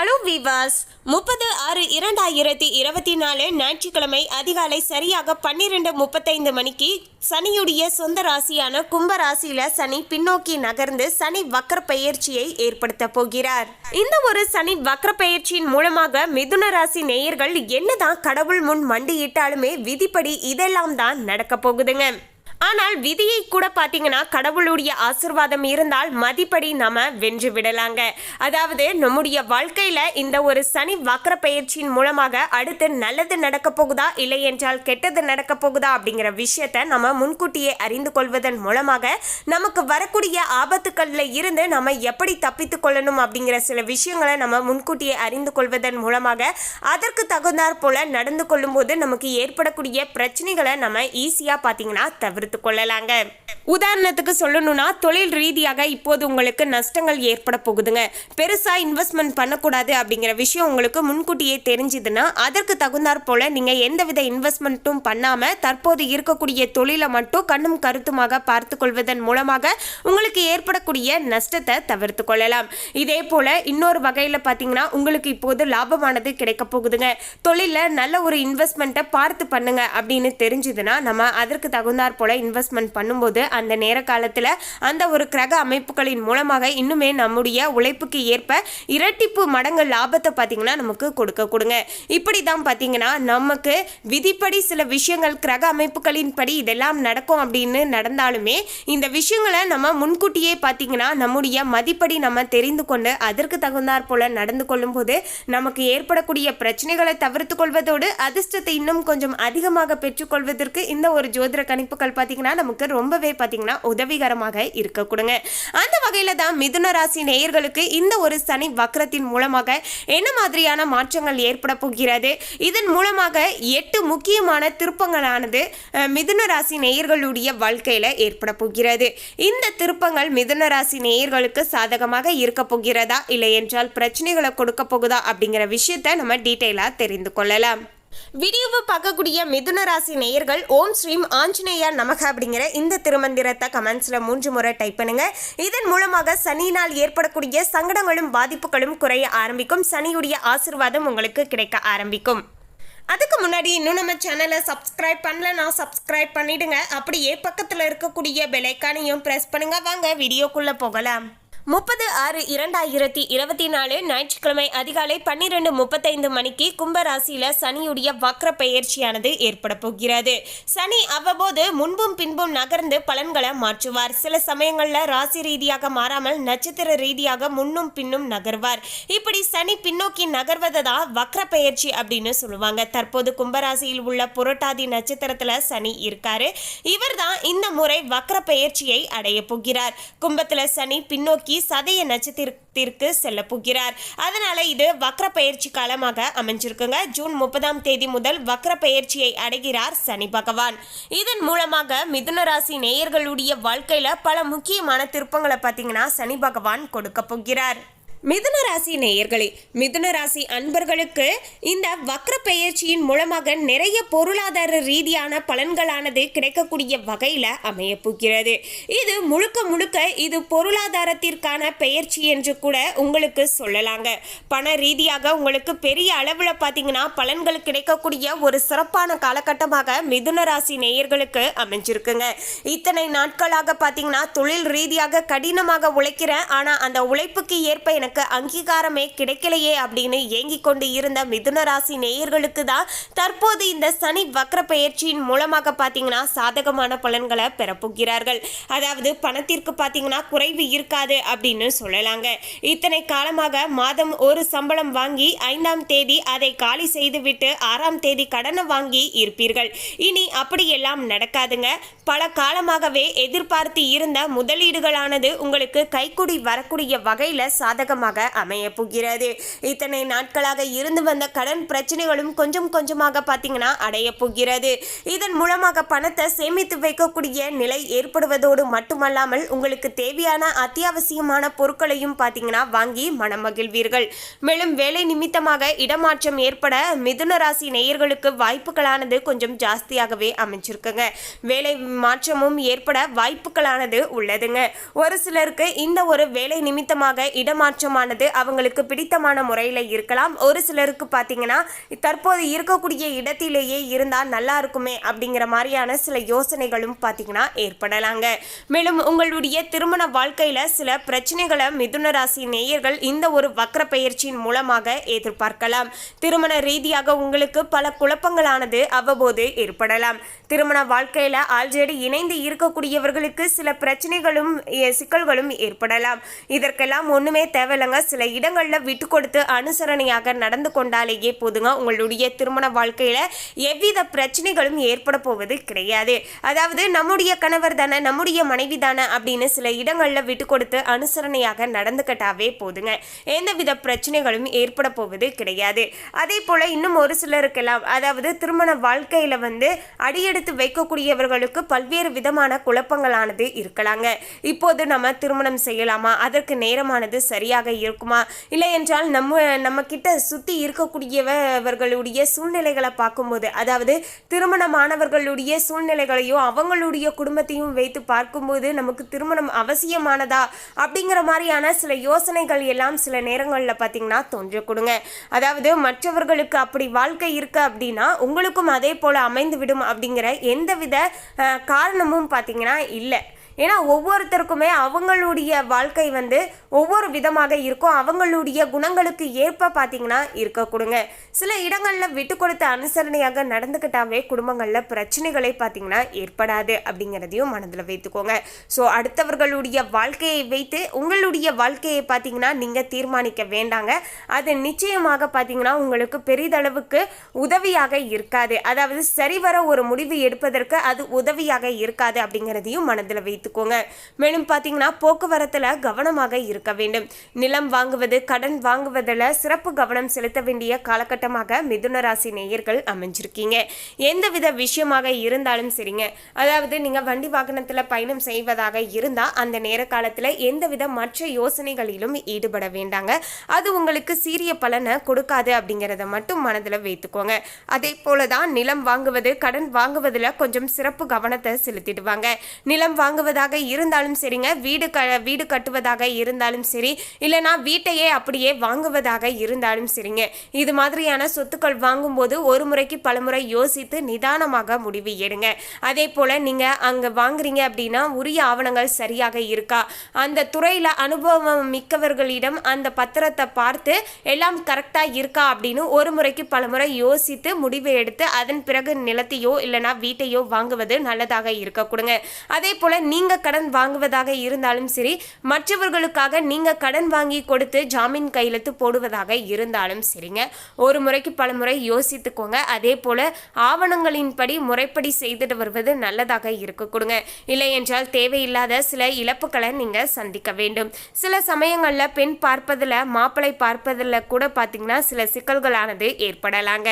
Hello விவாஸ் முப்பது ஆறு இரண்டாயிரத்தி இருபத்தி நாலு ஞாயிற்றுக்கிழமை அதிகாலை சரியாக பன்னிரெண்டு முப்பத்தைந்து மணிக்கு சனியுடைய சொந்த ராசியான கும்ப ராசியில சனி பின்னோக்கி நகர்ந்து சனி வக்கர பயிற்சியை ஏற்படுத்த போகிறார். இந்த ஒரு சனி வக்கர பயிற்சியின் மூலமாக மிதுன ராசி நேயர்கள் என்னதான் கடவுள் முன் மண்டியிட்டாலுமே விதிப்படி இதெல்லாம் தான் நடக்க போகுதுங்க. ஆனால் விதியை கூட பார்த்தீங்கன்னா கடவுளுடைய ஆசிர்வாதம் இருந்தால் மதிப்படி நம்ம வென்று விடலாங்க. அதாவது நம்முடைய வாழ்க்கையில இந்த ஒரு சனி வக்கர பயிற்சியின் மூலமாக அடுத்து நல்லது நடக்க போகுதா இல்லை என்றால் கெட்டது நடக்க போகுதா அப்படிங்கிற விஷயத்த நம்ம முன்கூட்டியே அறிந்து கொள்வதன் மூலமாக நமக்கு வரக்கூடிய ஆபத்துக்களில் இருந்து நம்ம எப்படி தப்பித்து கொள்ளணும் அப்படிங்கிற சில விஷயங்களை நம்ம முன்கூட்டியே அறிந்து கொள்வதன் மூலமாக அதற்கு தகுந்தாற் போல நடந்து கொள்ளும்போது நமக்கு ஏற்படக்கூடிய பிரச்சனைகளை நம்ம ஈஸியாக பார்த்தீங்கன்னா தவிர்த்து கொள்ளலாங்க. உதாரணத்துக்கு சொல்லணும்னா தொழில் ரீதியாக இப்போது உங்களுக்கு நஷ்டங்கள் ஏற்பட போகுதுங்க. பெருசா இன்வெஸ்ட்மெண்ட் பண்ணக்கூடாது அப்படிங்கிற விஷயம் உங்களுக்கு முன்கூட்டியே தெரிஞ்சுதுன்னா அதற்கு தகுந்தாற் போல நீங்க எந்தவித இன்வெஸ்ட்மெண்ட்டும் பண்ணாம தற்போது இருக்கக்கூடிய தொழிலை மட்டும் கண்ணும் கருத்துமாக பார்த்து கொள்வதன் மூலமாக உங்களுக்கு ஏற்படக்கூடிய நஷ்டத்தை தவிர்த்து கொள்ளலாம். இதே போல இன்னொரு வகையில் பார்த்தீங்கன்னா உங்களுக்கு இப்போது லாபமானது கிடைக்க போகுதுங்க. தொழிலில் நல்ல ஒரு இன்வெஸ்ட்மெண்ட்டை பார்த்து பண்ணுங்க அப்படின்னு தெரிஞ்சுதுன்னா நம்ம அதற்கு தகுந்தாற் போல இன்வெஸ்ட்மெண்ட் பண்ணும்போது அந்த நேர காலத்தில் அந்த ஒரு கிரக அமைப்புகளின் மூலமாக இன்னுமே நம்முடைய உழைப்புக்கு ஏற்ப இரட்டிப்பு மடங்கு லாபத்தை பார்த்தீங்கன்னா நமக்கு கொடுக்க கொடுங்க. இப்படி தான் பார்த்தீங்கன்னா நமக்கு விதிப்படி சில விஷயங்கள் கிரக அமைப்புகளின் படி இதெல்லாம் நடக்கும் அப்படின்னு நடந்தாலுமே இந்த விஷயங்களை நம்ம முன்கூட்டியே பார்த்தீங்கன்னா நம்முடைய மதிப்படி நம்ம தெரிந்து கொண்டு அதற்கு தகுந்தாற் போல நடந்து கொள்ளும்போது நமக்கு ஏற்படக்கூடிய பிரச்சனைகளை தவிர்த்து கொள்வதோடு அதிர்ஷ்டத்தை இன்னும் கொஞ்சம் அதிகமாக பெற்றுக்கொள்வதற்கு இந்த ஒரு ஜோதிட கணிப்புகள் பார்த்தீங்கன்னா நமக்கு ரொம்பவே பார்த்தீங்கன்னா உதவிகரமாக இருக்கக்கூடுங்க. அந்த வகையில் தான் மிதுன ராசி நேயர்களுக்கு இந்த ஒரு சனி வக்கரத்தின் மூலமாக என்ன மாதிரியான மாற்றங்கள் ஏற்பட போகிறது? இதன் மூலமாக எட்டு முக்கியமான திருப்பங்களானது மிதுன ராசி நேயர்களுடைய வாழ்க்கையில் ஏற்பட போகிறது. இந்த திருப்பங்கள் மிதுன ராசி நேயர்களுக்கு சாதகமாக இருக்க போகிறதா? இல்லை என்றால் பிரச்சனைகளை கொடுக்க போகுதா? அப்படிங்கிற விஷயத்தை நம்ம டீட்டெயிலாக தெரிந்து கொள்ளலாம். வீடியோவை பார்க்கக்கூடிய மிதுன ராசி நேயர்கள் ஓம் ஸ்ரீம் ஆஞ்சநேயா நமக அப்படிங்கிற இந்த திருமந்திரத்தை கமெண்ட்ஸில் மூன்று முறை டைப் பண்ணுங்க. இதன் மூலமாக சனியினால் ஏற்படக்கூடிய சங்கடங்களும் பாதிப்புகளும் குறைய ஆரம்பிக்கும். சனியுடைய ஆசிர்வாதம் உங்களுக்கு கிடைக்க ஆரம்பிக்கும். அதுக்கு முன்னாடி இன்னும் நம்ம சேனலை சப்ஸ்கிரைப் பண்ணலன்னா சப்ஸ்கிரைப் பண்ணிடுங்க. அப்படியே பக்கத்தில் இருக்கக்கூடிய பெலைக்கானையும் ப்ரெஸ் பண்ணுங்க. வாங்க வீடியோக்குள்ளே போகலாம். முப்பது ஆறு இரண்டாயிரத்தி இருபத்தி நாலு ஞாயிற்றுக்கிழமை அதிகாலை பன்னிரெண்டு முப்பத்தைந்து மணிக்கு கும்பராசியில சனியுடைய வக்ர பெயர்ச்சியானது ஏற்பட போகிறது. சனி அவ்வப்போது முன்பும் பின்பும் நகர்ந்து பலன்களை மாற்றுவார். சில சமயங்களில் ராசி ரீதியாக மாறாமல் நட்சத்திர ரீதியாக முன்னும் பின்னும் நகர்வார். இப்படி சனி பின்னோக்கி நகர்வதை தான் வக்ர பெயர்ச்சி அப்படின்னு சொல்லுவாங்க. தற்போது கும்பராசியில் உள்ள புரட்டாதி நட்சத்திரத்துல சனி இருக்காரு. இவர் தான் இந்த முறை வக்ர பெயர்ச்சியை அடைய போகிறார். கும்பத்துல சனி பின்னோக்கி சதய நட்சத்திரத்திற்கு செல்ல போகிறார். அதனால இது வக்ர பயிற்சி காலமாக அமைஞ்சிருக்குங்க. ஜூன் முப்பதாம் தேதி முதல் வக்ர பயிற்சியை அடைகிறார் சனி பகவான். இதன் மூலமாக மிதுன ராசி நேயர்களுடைய வாழ்க்கையில பல முக்கியமான திருப்பங்களை பார்த்தீங்கன்னா சனி பகவான் கொடுக்க போகிறார். மிதுன ராசி நேயர்களே மிதுன ராசி அன்பர்களுக்கு இந்த வக்ர பெயர்ச்சியின் மூலமாக நிறைய பொருளாதார ரீதியான பலன்களானது கிடைக்கக்கூடிய வகையில் அமைய போகிறது. இது முழுக்க முழுக்க இது பொருளாதாரத்திற்கான பெயர்ச்சி என்று கூட உங்களுக்கு சொல்லலாங்க. பண ரீதியாக உங்களுக்கு பெரிய அளவில் பார்த்தீங்கன்னா பலன்கள் கிடைக்கக்கூடிய ஒரு சிறப்பான காலகட்டமாக மிதுன ராசி நேயர்களுக்கு அமைஞ்சிருக்குங்க. இத்தனை நாட்களாக பார்த்தீங்கன்னா தொழில் ரீதியாக கடினமாக உழைக்கிறேன் ஆனால் அந்த உழைப்புக்கு ஏற்ப எனக்கு அங்கீகாரமே கிடைக்கலையே அப்படின்னு ஏங்கிக் கொண்டு இருந்த மிதுன ராசி நேயர்களுக்கு தான் தற்போது இந்த சனி வக்ர பயிற்சியின் மூலமாக பார்த்தீங்கன்னா சாதகமான பலன்களை பெறப்போகிறார்கள் அதாவது பணத்திற்கு பார்த்தீங்கன்னா குறைவு இருக்காது அப்படின்னு சொல்லலாங்க. இத்தனை காலமாக மாதம் ஒரு சம்பளம் வாங்கி ஐந்தாம் தேதி அதை காலி செய்துவிட்டு ஆறாம் தேதி கடனை வாங்கி இருப்பீர்கள். இனி அப்படியெல்லாம் நடக்காதுங்க. பல காலமாகவே எதிர்பார்த்து இருந்த முதலீடுகளானது உங்களுக்கு கைக்குடி வரக்கூடிய வகையில் சாதகமாக அமைய போகிறது. இத்தனை நாட்களாக இருந்து வந்த கடன் பிரச்சனைகளும் கொஞ்சம் கொஞ்சமாக பார்த்தீங்கன்னா அடைய போகிறது. இதன் மூலமாக பணத்தை சேமித்து வைக்கக்கூடிய நிலை ஏற்படுவதோடு மட்டுமல்லாமல் உங்களுக்கு தேவையான அத்தியாவசியமான பொருட்களையும் பார்த்தீங்கன்னா வாங்கி மனம் மகிழ்வீர்கள். மேலும் வேலை நிமித்தமாக இடமாற்றம் ஏற்பட மிதுன ராசி நேயர்களுக்கு வாய்ப்புகளானது கொஞ்சம் ஜாஸ்தியாகவே அமைஞ்சிருக்குங்க. வேலை மாற்றமும் ஏற்பட வாய்ப்புகளானது உள்ளதுங்க. ஒரு சிலருக்கு இந்த ஒரு வேலை நிமித்தமாக இடமாற்றம் விஷயமானது அவங்களுக்கு பிடித்தமான முறையில் இருக்கலாம். ஒரு சிலருக்கு பார்த்தீங்கன்னா தற்போது இருக்கக்கூடிய இடத்திலேயே இருந்தால் நல்லா இருக்குமே அப்படிங்கிற மாதிரியான சில யோசனைகளும் பார்த்தீங்கன்னா ஏற்படலாங்க. மேலும் உங்களுடைய திருமண வாழ்க்கையில் சில பிரச்சனைகளை மிதுன ராசி நேயர்கள் இந்த ஒரு வக்ர பயிற்சியின் மூலமாக எதிர்பார்க்கலாம். திருமண ரீதியாக உங்களுக்கு பல குழப்பங்களானது அவ்வப்போது ஏற்படலாம். திருமண வாழ்க்கையில் ஆல்ரெடி இணைந்து இருக்கக்கூடியவர்களுக்கு சில பிரச்சனைகளும் சிக்கல்களும் ஏற்படலாம். இதற்கெல்லாம் ஒன்றுமே தேவையில்லைங்க சில இடங்களில் விட்டு கொடுத்து அனுசரணையாக நடந்து கொண்டாலேயே போதுங்க. உங்களுடைய திருமண வாழ்க்கையில் எவ்வித பிரச்சனைகளும் ஏற்பட போவது கிடையாது. அதாவது நம்முடைய கணவர் தானே நம்முடைய மனைவி தானே அப்படின்னு சில இடங்களில் விட்டு கொடுத்து அனுசரணையாக நடந்துக்கிட்டாவே போதுங்க. எந்தவித பிரச்சனைகளும் ஏற்பட போவது கிடையாது. அதே போல் இன்னும் ஒரு சிலருக்கெல்லாம் அதாவது திருமண வாழ்க்கையில் வந்து அடியெடுத்து வைக்கக்கூடியவர்களுக்கு பல்வேறு விதமான குழப்பங்களானது இருக்கலாங்க. இப்போது நம்ம திருமணம் செய்யலாமா? அதற்கு நேரமானது சரியாக இருக்குமா? இல்லை என்றால் நம்ம நம்ம கிட்ட சுற்றி இருக்கக்கூடியவர்களுடைய சூழ்நிலைகளை பார்க்கும்போது அதாவது திருமணமானவர்களுடைய சூழ்நிலைகளையும் அவங்களுடைய குடும்பத்தையும் வைத்து பார்க்கும்போது நமக்கு திருமணம் அவசியமானதா? அப்படிங்கிற மாதிரியான சில யோசனைகள் எல்லாம் சில நேரங்களில் பார்த்தீங்கன்னா தோன்றக்கூடுங்க அதாவது மற்றவர்களுக்கு அப்படி வாழ்க்கை இருக்குது அப்படின்னா உங்களுக்கும் அதே போல் அமைந்து விடும் அப்படிங்கிற எந்தவித காரணமும் பார்த்தீங்கன்னா இல்லை. ஏன்னா ஒவ்வொருத்தருக்குமே அவங்களுடைய வாழ்க்கை வந்து ஒவ்வொரு விதமாக இருக்கும். அவங்களுடைய குணங்களுக்கு ஏற்ப பார்த்தீங்கன்னா இருக்க கொடுங்க. சில இடங்களில் விட்டு கொடுத்த அனுசரணையாக நடந்துக்கிட்டாவே குடும்பங்களில் பிரச்சனைகளை பார்த்தீங்கன்னா ஏற்படாது அப்படிங்கிறதையும் மனதில் வைத்துக்கோங்க. ஸோ அடுத்தவர்களுடைய வாழ்க்கையை வைத்து உங்களுடைய வாழ்க்கையை பார்த்தீங்கன்னா நீங்கள் தீர்மானிக்க வேண்டாங்க. அது நிச்சயமாக பார்த்தீங்கன்னா உங்களுக்கு பெரிதளவுக்கு உதவியாக இருக்காது. அதாவது சரிவர ஒரு முடிவு எடுப்பதற்கு அது உதவியாக இருக்காது அப்படிங்கிறதையும் மனதில் எடுத்துக்கோங்க. மேலும் பார்த்தீங்கன்னா போக்குவரத்தில் கவனமாக இருக்க வேண்டும். நிலம் வாங்குவது கடன் வாங்குவதில் சிறப்பு கவனம் செலுத்த வேண்டிய காலகட்டமாக மிதுன ராசி நேயர்கள் அமைஞ்சிருக்கீங்க. எந்தவித விஷயமாக இருந்தாலும் சரிங்க. அதாவது நீங்கள் வண்டி வாகனத்தில் பயணம் செய்வதாக இருந்தால் அந்த நேர காலத்தில் எந்தவித மற்ற யோசனைகளிலும் ஈடுபட வேண்டாங்க. அது உங்களுக்கு சீரிய பலனை கொடுக்காது அப்படிங்கிறத மட்டும் மனதில் வைத்துக்கோங்க. அதே போல தான் நிலம் வாங்குவது கடன் வாங்குவதில் கொஞ்சம் சிறப்பு கவனத்தை செலுத்திடுவாங்க நிலம் வாங்குவதாக இருந்தாலும் சரிங்க. வீடு க வீடு கட்டுவதாக இருந்தாலும் சரி. இல்லைனா வீட்டையே அப்படியே வாங்குவதாக இருந்தாலும் சரிங்க. இது மாதிரியான சொத்துக்கள் வாங்கும்போது ஒரு முறைக்கு பலமுறை யோசித்து நிதானமாக முடிவு எடுங்க. அதே போல் நீங்கள் அங்கே வாங்குறீங்க அப்படின்னா உரிய ஆவணங்கள் சரியாக இருக்கா? அந்த துறையில் அனுபவம் மிக்கவர்களிடம் அந்த பத்திரத்தை பார்த்து எல்லாம் கரெக்டாக இருக்கா அப்படின்னு ஒரு முறைக்கு பலமுறை யோசித்து முடிவு எடுத்து அதன் பிறகு நிலத்தையோ இல்லைனா வீட்டையோ வாங்குவது நல்லதாக இருக்க கொடுங்க. அதே போல் நீ நீங்கள் கடன் வாங்குவதாக இருந்தாலும் சரி மற்றவர்களுக்காக நீங்கள் கடன் வாங்கி கொடுத்து ஜாமீன் கையெழுத்து போடுவதாக இருந்தாலும் சரிங்க. ஒரு முறைக்கு பல முறை யோசித்துக்கோங்க. அதே போல் ஆவணங்களின்படி முறைப்படி செய்துட்டு வருவது நல்லதாக இருக்க. கொடுங்க. இல்லை என்றால் தேவையில்லாத சில இழப்புகளை நீங்கள் சந்திக்க வேண்டும். சில சமயங்களில் பெண் பார்ப்பதில் மாப்பிளை பார்ப்பதில் கூட பார்த்தீங்கன்னா சில சிக்கல்களானது ஏற்படலாங்க.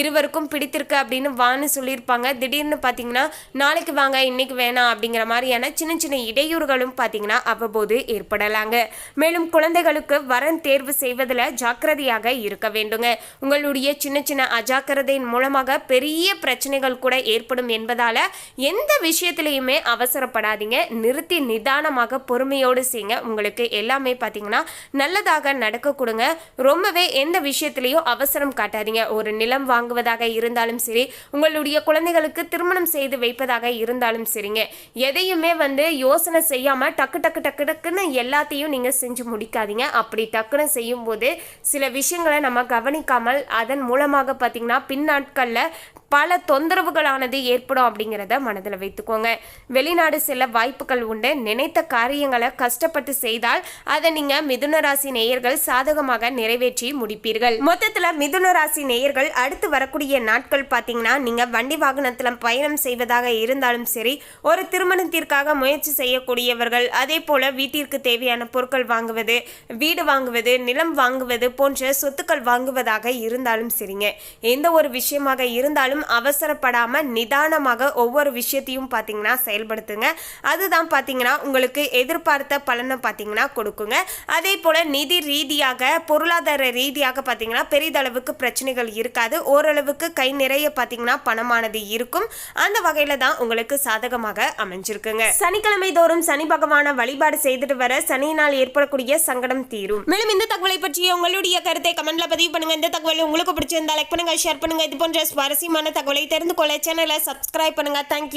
இருவருக்கும் பிடித்திருக்கு அப்படின்னு வான்னு சொல்லியிருப்பாங்க. திடீர்னு பார்த்தீங்கன்னா நாளைக்கு வாங்க இன்னைக்கு வேணாம் அப்படிங்கிற மாதிரியான சின்ன சின்ன இடையூறுகளும் பார்த்தீங்கன்னா அவ்வப்போது ஏற்படலாங்க. மேலும் குழந்தைகளுக்கு வரன் தேர்வு செய்வதில் ஜாக்கிரதையாக இருக்க வேண்டுங்க. உங்களுடைய சின்ன சின்ன அஜாக்கிரதையின் மூலமாக பெரிய பிரச்சனைகள் கூட ஏற்படும் என்பதால் எந்த விஷயத்திலையுமே அவசரப்படாதீங்க. நிறுத்தி நிதானமாக பொறுமையோடு செய்யுங்க. உங்களுக்கு எல்லாமே பார்த்தீங்கன்னா நல்லதாக நடக்க கொடுங்க. ரொம்பவே எந்த விஷயத்திலையும் அவசரம் காட்டாதீங்க. ஒரு நிலம் வாங்குவதாக இருந்தாலும் சரி உங்களுடைய குழந்தைகளுக்கு திருமணம் செய்து வைப்பதாக இருந்தாலும் சரிங்க. எதையுமே வந்து யோசனை செய்யாமல் டக்கு டக்கு டக்கு டக்குன்னு எல்லாத்தையும் நீங்கள் செஞ்சு முடிக்காதீங்க. அப்படி டக்குன்னு செய்யும்போது சில விஷயங்களை நம்ம கவனிக்காமல் அதன் மூலமாக பார்த்தீங்கன்னா பின்னாட்களில் பல தொந்தரவுகளானது ஏற்படும் அப்படிங்கிறத மனதில் வைத்துக்கோங்க. வெளிநாடு செல்ல வாய்ப்புகள் உண்டு. நினைத்த காரியங்களை கஷ்டப்பட்டு செய்தால் அதை நீங்க மிதுன ராசி நேயர்கள் சாதகமாக நிறைவேற்றி முடிப்பீர்கள். மொத்தத்தில் மிதுன ராசி நேயர்கள் அடுத்து வரக்கூடிய நாட்கள் பார்த்தீங்கன்னா நீங்க வண்டி வாகனத்தில் பயணம் செய்வதாக இருந்தாலும் சரி ஒரு திருமணத்திற்காக முயற்சி செய்யக்கூடியவர்கள் அதே போல வீட்டிற்கு தேவையான பொருட்கள் வாங்குவது வீடு வாங்குவது நிலம் வாங்குவது போன்ற சொத்துக்கள் வாங்குவதாக இருந்தாலும் சரிங்க. எந்த ஒரு விஷயமாக இருந்தாலும் அவசரப்படாமல் நிதானமாக ஒவ்வொரு விஷயத்தையும் பார்த்தீங்கன்னா செயல்படுத்துங்க. அதுதான் பார்த்தீங்கன்னா உங்களுக்கு எதிர்பார்த்த பலனை பார்த்தீங்கன்னா கொடுக்குங்க. அதே போல் நிதி ரீதியாக பொருளாதார ரீதியாக பார்த்தீங்கன்னா பெரிதளவுக்கு பிரச்சனைகள் இருக்காது. ஓரளவுக்கு கை நிறைய பார்த்தீங்கன்னா பணமானது இருக்கும். அந்த வகையில் தான் உங்களுக்கு சாதகமாக அமைஞ்சிருக்குங்க. சனிக்கிழமை தோறும் சனி பகவான வழிபாடு செய்துட்டு வர சனியினால் ஏற்படக்கூடிய சங்கடம் தீரும். மேலும் இந்த தகவலை பற்றிய உங்களுடைய கருத்தை கமெண்ட்ல பதிவு பண்ணுங்க. இந்த தகவல் உங்களுக்கு பிடிச்சிருந்தா லைக் பண்ணுங்க ஷேர் பண்ணுங்க. இது போன்ற சுவாரஸ்யமான தகவலை தெரிந்து கொள்ள சேனலை சப்ஸ்கிரைப் பண்ணுங்க. தேங்க்யூ